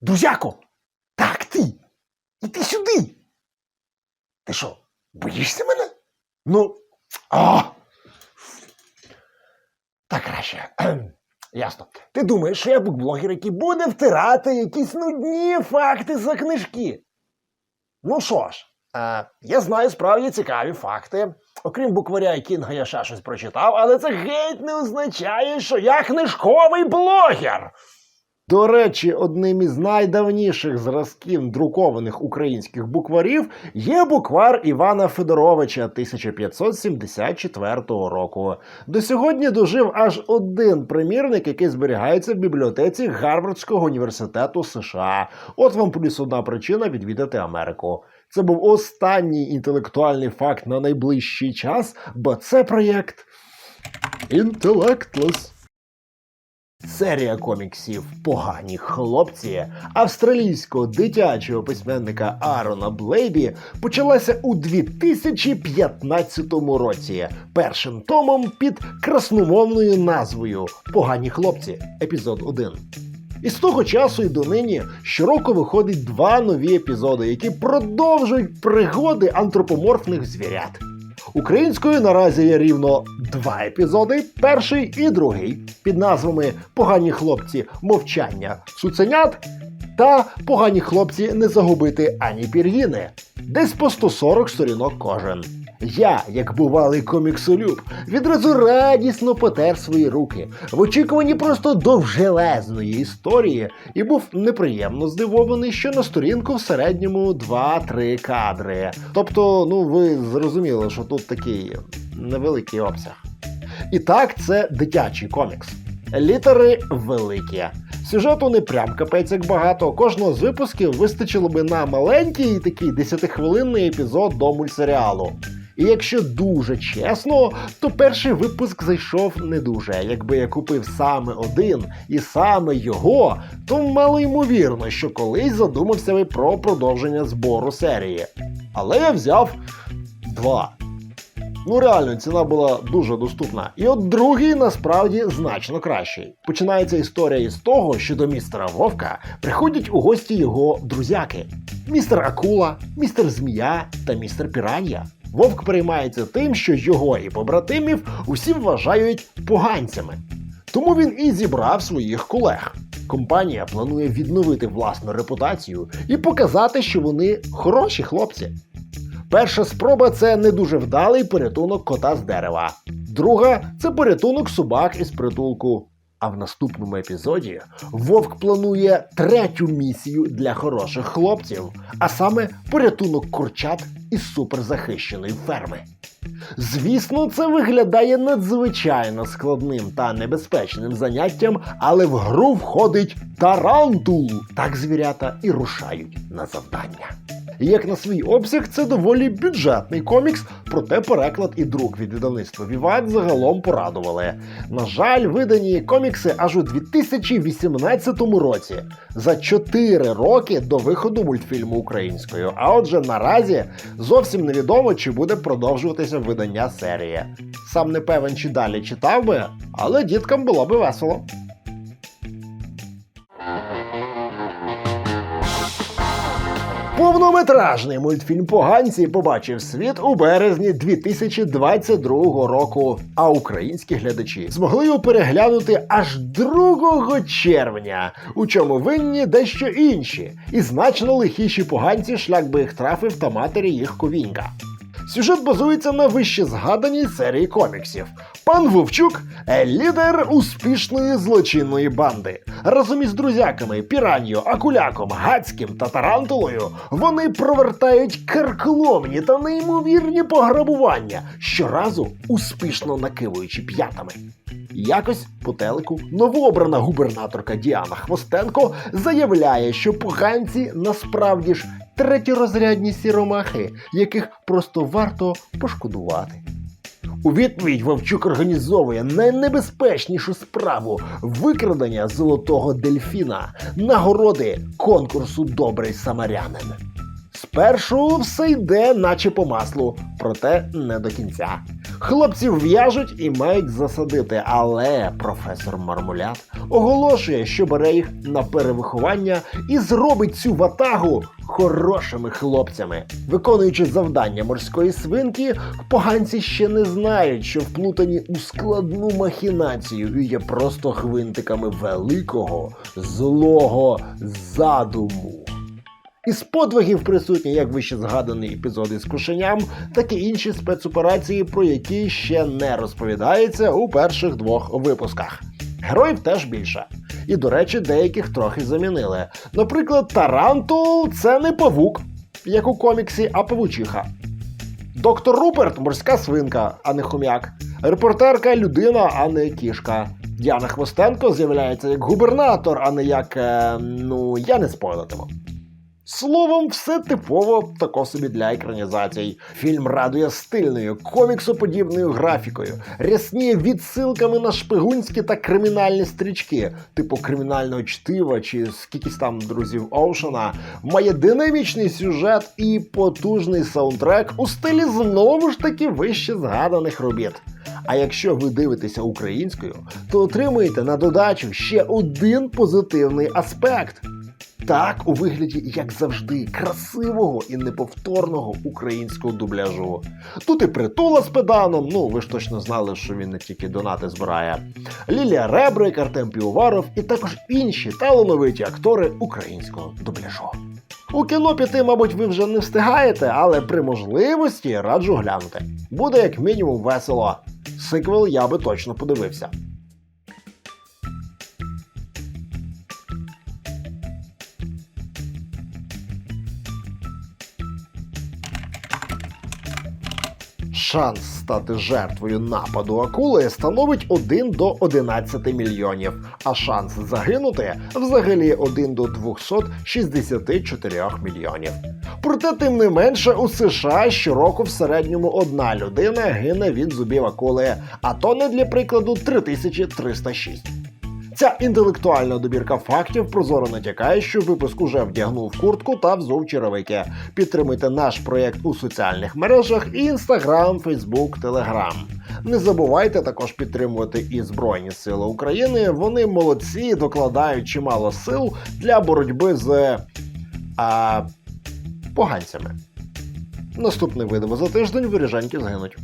Друзяко! Так, ти! Іди сюди! Ти що, боїшся мене? Ну. А! Так краще. Ясно. Ти думаєш, що я букблогер, який буде втирати якісь нудні факти за книжки? Ну що ж, е, я знаю справді цікаві факти. Окрім букваря і Кінга, я ще щось прочитав, але це геть не означає, що я книжковий блогер. До речі, одним із найдавніших зразків друкованих українських букварів є буквар Івана Федоровича 1574 року. До сьогодні дожив аж один примірник, який зберігається в бібліотеці Гарвардського університету США. От вам плюс одна причина відвідати Америку. Це був останній інтелектуальний факт на найближчий час, бо це проєкт Інтелектлес. Серія коміксів Погані хлопці австралійського дитячого письменника Аарона Блейбі почалася у 2015 році першим томом під красномовною назвою Погані хлопці, епізод 1. І з того часу і донині щороку виходить два нові епізоди, які продовжують пригоди антропоморфних звірят. Українською наразі є рівно два епізоди: перший і другий, під назвами Погані хлопці мовчання цуценят та Погані хлопці не загубити ані пір'їни. Десь по 140 сторінок кожен. Я, як бувалий коміксолюб, відразу радісно потер свої руки в очікуванні просто довжелезної історії і був неприємно здивований, що на сторінку в середньому 2-3 кадри. Тобто, ну ви зрозуміли, що тут такий невеликий обсяг. І так, це дитячий комікс. Літери великі. Сюжету не прям капець як багато. Кожного з випусків вистачило би на маленький такий 10-хвилинний епізод до мультсеріалу. І якщо дуже чесно, то перший випуск зайшов не дуже. Якби я купив саме один і саме його, то мало ймовірно, що колись задумався би про продовження збору серії. Але я взяв два. Ну реально, ціна була дуже доступна. І от другий насправді значно кращий. Починається історія із того, що до містера Вовка приходять у гості його друзяки: містер Акула, містер Змія та містер Піран'я. Вовк переймається тим, що його і побратимів усі вважають поганцями. Тому він і зібрав своїх колег. Компанія планує відновити власну репутацію і показати, що вони хороші хлопці. Перша спроба це не дуже вдалий порятунок кота з дерева. Друга це порятунок собак із притулку. А в наступному епізоді Вовк планує третю місію для хороших хлопців, а саме порятунок курчат із суперзахищеної ферми. Звісно, це виглядає надзвичайно складним та небезпечним заняттям, але в гру входить тарантул. Так звірята і рушають на завдання. Як на свій обсяг, це доволі бюджетний комікс, проте переклад і друк від видавництва Віват загалом порадували. На жаль, видані комікси аж у 2018 році, за 4 роки до виходу мультфільму українською. А отже, наразі зовсім невідомо, чи буде продовжуватися видання серії. Сам не певен, чи далі читав би, але діткам було би весело. Повнометражний мультфільм Поганці побачив світ у березні 2022 року. А українські глядачі змогли його переглянути аж 2 червня. У чому винні дещо інші, і значно лихіші поганці шлях би їх трафив та матері їх ковінька. Сюжет базується на вище згаданій серії коміксів. Пан Вовчук е, лідер успішної злочинної банди. Разом із друзяками Піраньо, Акуляком, Гацьким та Тарантулою вони провертають каркломні та неймовірні пограбування, щоразу успішно накивуючи п'ятами. Якось по телеку новообрана губернаторка Діана Хвостенко заявляє, що поганці насправді ж третєрозрядні сіромахи, яких просто варто пошкодувати. У відповідь Вовчук організовує найнебезпечнішу справу викрадення золотого дельфіна, нагороди конкурсу Добрий самарянин. Спершу все йде, наче по маслу, проте не до кінця. Хлопців в'яжуть і мають засадити, але професор Мармулят оголошує, що бере їх на перевиховання і зробить цю ватагу хорошими хлопцями. Виконуючи завдання морської свинки, поганці ще не знають, що вплутані у складну махінацію і є просто гвинтиками великого злого задуму. Із подвигів присутні як вище згаданий епізод із кошеням, так і інші спецоперації, про які ще не розповідається у перших двох випусках. Героїв теж більше. І, до речі, деяких трохи замінили. Наприклад, Тарантул це не павук, як у коміксі, а павучиха. Доктор Руперт морська свинка, а не хом'як. Репортерка людина, а не кішка. Діана Хвостенко з'являється як губернатор, а не як. Е, ну, я не спойлитиму. Словом, все типово тако собі для екранізацій. Фільм радує стильною, коміксоподібною графікою, рясніє відсилками на шпигунські та кримінальні стрічки, типу кримінального чтива чи скількись там друзів Оушена, має динамічний сюжет і потужний саундтрек у стилі знову ж таки вище згаданих робіт. А якщо ви дивитеся українською, то отримуєте на додачу ще один позитивний аспект. Так, у вигляді, як завжди, красивого і неповторного українського дубляжу. Тут і притула з педаном, ну ви ж точно знали, що він не тільки донати збирає. Лілія Ребрик, Артем Півоваров і також інші талановиті актори українського дубляжу. У кіно піти, мабуть, ви вже не встигаєте, але при можливості раджу глянути. Буде як мінімум весело. Сиквел я би точно подивився. Шанс стати жертвою нападу акули становить 1 до 11 мільйонів, а шанс загинути взагалі 1 до 264 мільйонів. Проте, тим не менше, у США щороку в середньому одна людина гине від зубів акули, а то не для прикладу 3306. Ця інтелектуальна добірка фактів прозоро натякає, що випуск уже вдягнув куртку та взув черевики. Підтримуйте наш проєкт у соціальних мережах Instagram, Facebook, Telegram. Не забувайте також підтримувати і Збройні Сили України. Вони молодці, докладають чимало сил для боротьби з а, поганцями. Наступне видимо за тиждень виріжаньки згинуть.